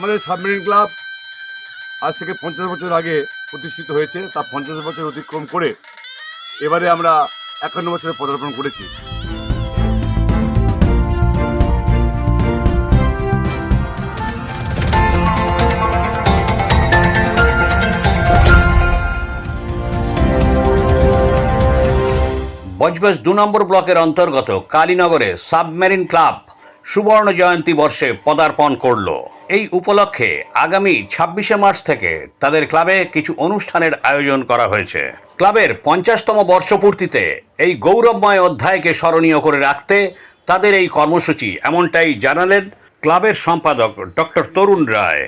আমাদের submarine club আজ থেকে পঞ্চাশ বছর আগে প্রতিষ্ঠিত হয়েছে। তা পঞ্চাশ বছর অতিক্রম করে এবারে আমরা একান্ন বছরে পদার্পণ করেছি। বজবজ দু নম্বর ব্লকের অন্তর্গত কালীনগরে সাবমেরিন ক্লাব সুবর্ণ জয়ন্তী বর্ষে পদার্পণ করল। এই উপলক্ষে আগামী ছাব্বিশে মার্চ থেকে তাদের ক্লাবে কিছু অনুষ্ঠানের আয়োজন করা হয়েছে। ক্লাবের পঞ্চাশতম বর্ষপূর্তিতে এই গৌরবময় অধ্যায়কে স্মরণীয় করে রাখতে তাদের এই কর্মসূচি এমনটাই জানালেন ক্লাবের সম্পাদক ডক্টর তরুণ রায়।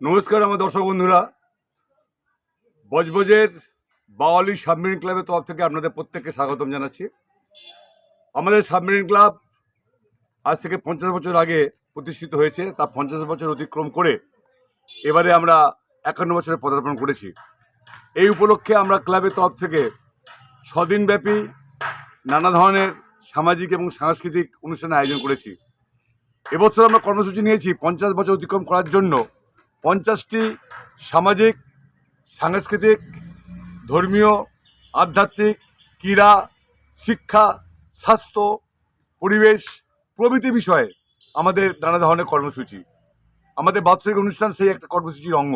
নমস্কার আমার দর্শক বন্ধুরা। বজবজের বাওয়ালি সাবমেরিন ক্লাবের তরফ থেকে আপনাদের প্রত্যেককে স্বাগতম জানাচ্ছি। আমাদের সাবমেরিন ক্লাব আজ থেকে পঞ্চাশ বছর আগে প্রতিষ্ঠিত হয়েছে, তা পঞ্চাশ বছর অতিক্রম করে এবারে আমরা একান্ন বছরে পদার্পণ করেছি। এই উপলক্ষে আমরা ক্লাবের তরফ থেকে ছদিনব্যাপী নানা ধরনের সামাজিক এবং সাংস্কৃতিক অনুষ্ঠানের আয়োজন করেছি। এবছর আমরা কর্মসূচি নিয়েছি পঞ্চাশ বছর অতিক্রম করার জন্য। পঞ্চাশটি সামাজিক, সাংস্কৃতিক, ধর্মীয়, আধ্যাত্মিক, ক্রীড়া, শিক্ষা, স্বাস্থ্য, পরিবেশ প্রভৃতি বিষয়ে আমাদের নানা ধরনের কর্মসূচি। আমাদের বাৎসরিক অনুষ্ঠান সেই একটা কর্মসূচির অঙ্গ।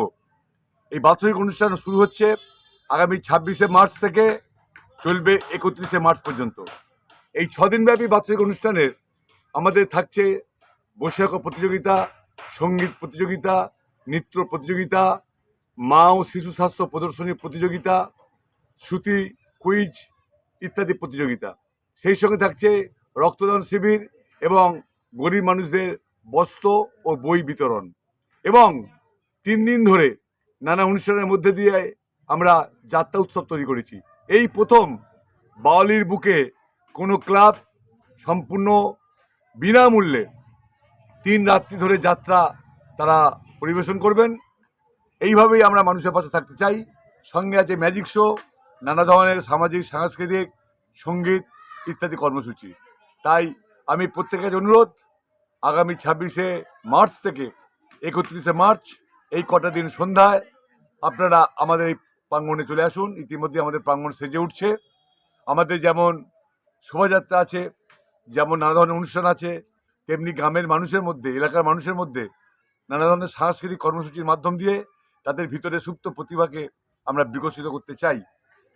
এই বাৎসরিক অনুষ্ঠান শুরু হচ্ছে আগামী ছাব্বিশে মার্চ থেকে চলবে একত্রিশে মার্চ পর্যন্ত। এই ছদিনব্যাপী বাৎসরিক অনুষ্ঠানের আমাদের থাকছে বৈশাখ প্রতিযোগিতা, সংগীত প্রতিযোগিতা, নৃত্য প্রতিযোগিতা, মা ও শিশু স্বাস্থ্য প্রদর্শনী প্রতিযোগিতা, শ্রুতি, কুইজ ইত্যাদি প্রতিযোগিতা। সেই সঙ্গে থাকছে রক্তদান শিবির এবং গরিব মানুষদের বস্ত্র ও বই বিতরণ। এবং তিন দিন ধরে নানা অনুষ্ঠানের মধ্যে দিয়ে আমরা যাত্রা উৎসব তৈরি করেছি। এই প্রথম বাওয়ালির বুকে কোনো ক্লাব সম্পূর্ণ বিনামূল্যে তিন রাত্রি ধরে যাত্রা তারা পরিবেশন করবেন। এইভাবেই আমরা মানুষের পাশে থাকতে চাই। সঙ্গে আছে ম্যাজিক শো, নানা ধরনের সামাজিক, সাংস্কৃতিক, সংগীত ইত্যাদি কর্মসূচি। তাই আমি প্রত্যেকের অনুরোধ, আগামী ছাব্বিশে মার্চ থেকে একত্রিশে মার্চ, এই কটা দিন সন্ধ্যায় আপনারা আমাদের এই প্রাঙ্গণে চলে আসুন। ইতিমধ্যে আমাদের প্রাঙ্গণ সেজে উঠছে। আমাদের যেমন শোভাযাত্রা আছে, যেমন নানা ধরনের অনুষ্ঠান আছে, তেমনি গ্রামের মানুষের মধ্যে, এলাকার মানুষের মধ্যে নানা ধরনের সাংস্কৃতিক কর্মসূচির মাধ্যম দিয়ে তাদের ভিতরে সুপ্ত প্রতিভাকে আমরা বিকশিত করতে চাই।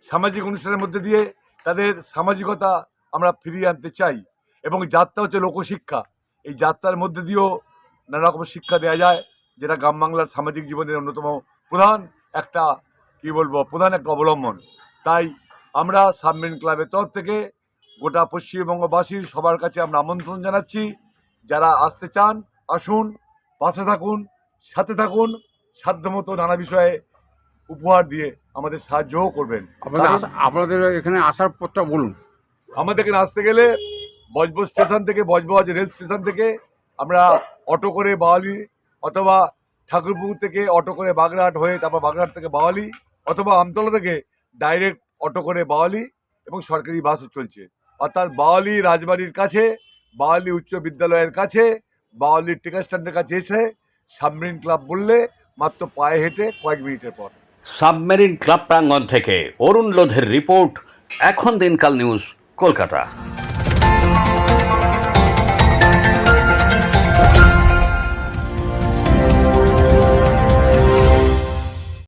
সামাজিক অনুষ্ঠানের মধ্যে দিয়ে তাদের সামাজিকতা আমরা ফিরিয়ে আনতে চাই। এবং যাত্রা হচ্ছে লোকশিক্ষা। এই যাত্রার মধ্যে দিয়েও নানা রকম শিক্ষা দেওয়া যায় যেটা গ্রাম বাংলার সামাজিক জীবনের অন্যতম প্রধান একটা কি বলব প্রধান একটা অবলম্বন। তাই আমরা সাবমেরিন ক্লাবের তরফ থেকে গোটা পশ্চিমবঙ্গবাসীর সবার কাছে আমরা আমন্ত্রণ জানাচ্ছি। যারা আসতে চান আসুন পাশে থাকুন সাথে থাকুন সাধ্যমতো নানা বিষয়ে উপহার দিয়ে আমাদের সাহায্যও করবেন। আপনাদের আপনাদের এখানে আসার পথটা বলুন। আমাদের এখানে আসতে গেলে বজবজ স্টেশন থেকে, বজবজ রেল স্টেশন থেকে আমরা অটো করে বাওয়ালি অথবা ঠাকুরপুকুর থেকে অটো করে বাগড়াহাট হয়ে তারপর বাগড়াহাট থেকে বাওয়ালি অথবা আমতলা থেকে ডাইরেক্ট অটো করে বাওয়ালি এবং সরকারি বাসও চলছে। অর্থাৎ বাওয়ালি রাজবাড়ির কাছে, বাওয়ালি উচ্চ বিদ্যালয়ের কাছে বাওয়ালির টিকা স্ট্যান্ডের কাছে এসে সাবমেরিন ক্লাব বললে মাত্র পায়ে হেঁটে কয়েক মিনিটের পর সাবমেরিন ক্লাব প্রাঙ্গণ থেকে অরুণ লোধের রিপোর্ট, এখন দিনকাল নিউজ কলকাতা।